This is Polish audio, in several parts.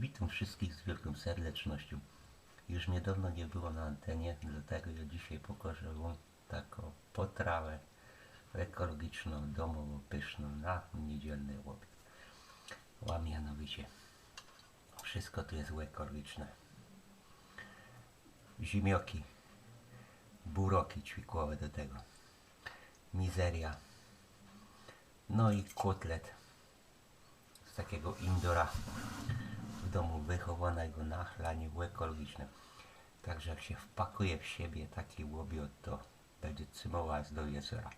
Witam wszystkich z wielką serdecznością. Już mnie dawno nie było na antenie, dlatego ja dzisiaj pokażę Wam taką potrawę ekologiczną, domową, pyszną na niedzielny łobieg. A mianowicie wszystko tu jest ekologiczne. Zimioki, buroki ćwikłowe do tego, mizeria, no i kotlet z takiego indora domu wychowanego na chlaniu ekologicznym. Także jak się wpakuje w siebie taki łobiot, to będzie cymować do wieczora.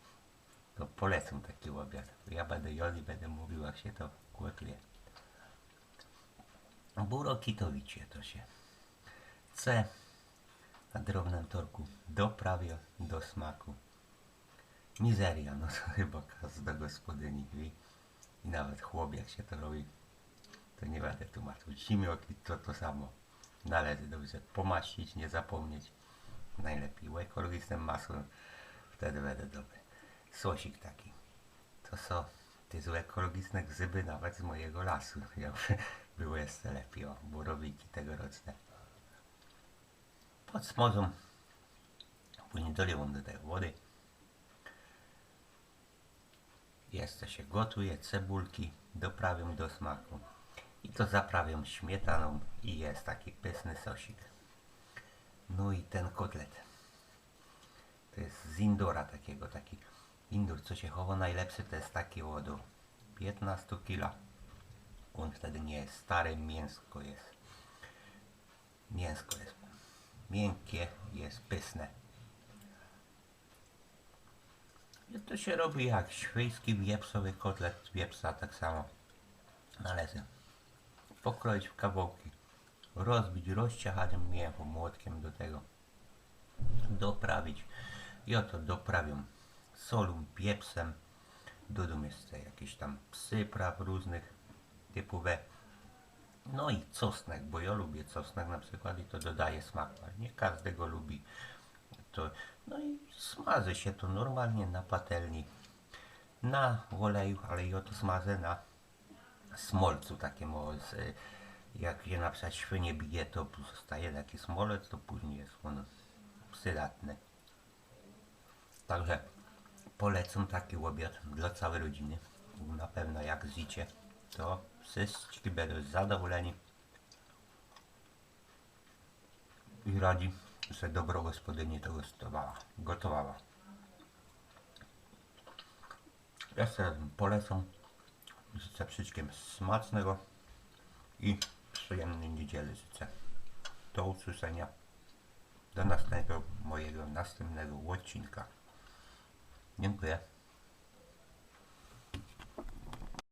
To polecam taki łobiot. Ja będę jadł i będę mówił jak się to gotuje. Buroki to się. C na drobnym torku doprawia do smaku. Mizeria, no to chyba każda gospodyni wie. I nawet chłop jak się to robi, to nie będę tłumaczył. Zimioki to to samo. Należy dobrze pomaścić, nie zapomnieć. Najlepiej ekologicznym masłem, wtedy będę dobry. Sosik taki. To są te złe ekologiczne grzyby nawet z mojego lasu. Jakby było jeszcze lepiej, o, borowiki tegoroczne. Podsmożą. Później dolewam do tej wody. Jeszcze się gotuje, cebulki doprawiam do smaku. To zaprawiam śmietaną i jest taki pyszny sosik. No i ten kotlet. To jest z indora takiego, taki indur, co się chowa najlepszy, to jest taki o do 15 kg. On wtedy nie jest stare, mięsko jest. Mięsko jest miękkie, jest pyszne. I to się robi jak świejski wieprzowy kotlet z wieprza, tak samo należy pokroić w kawałki, rozbić, rozciachać mięcho młotkiem do tego, doprawić i oto doprawiam solą, pieprzem, dodam jeszcze jakieś tam przypraw różnych typowe, no i czosnek, bo ja lubię czosnek na przykład i to dodaje smak, ale nie każdego lubi. To, no i smaży się to normalnie na patelni, na oleju, ale ja to smażę na smolcu takim, o, z, y, jak się na przykład świnie bije, to zostaje taki smolec, to później jest on przydatny. Także polecam taki obiad dla całej rodziny. Na pewno jak zjicie, to wszyscy będą zadowoleni i radzi, że dobro gospodyni to gotowała. gotowała. Jeszcze polecam życzę wszystkim smacznego i przyjemnej niedzieli życzę. Do usłyszenia. Do następnego mojego następnego odcinka. Dziękuję.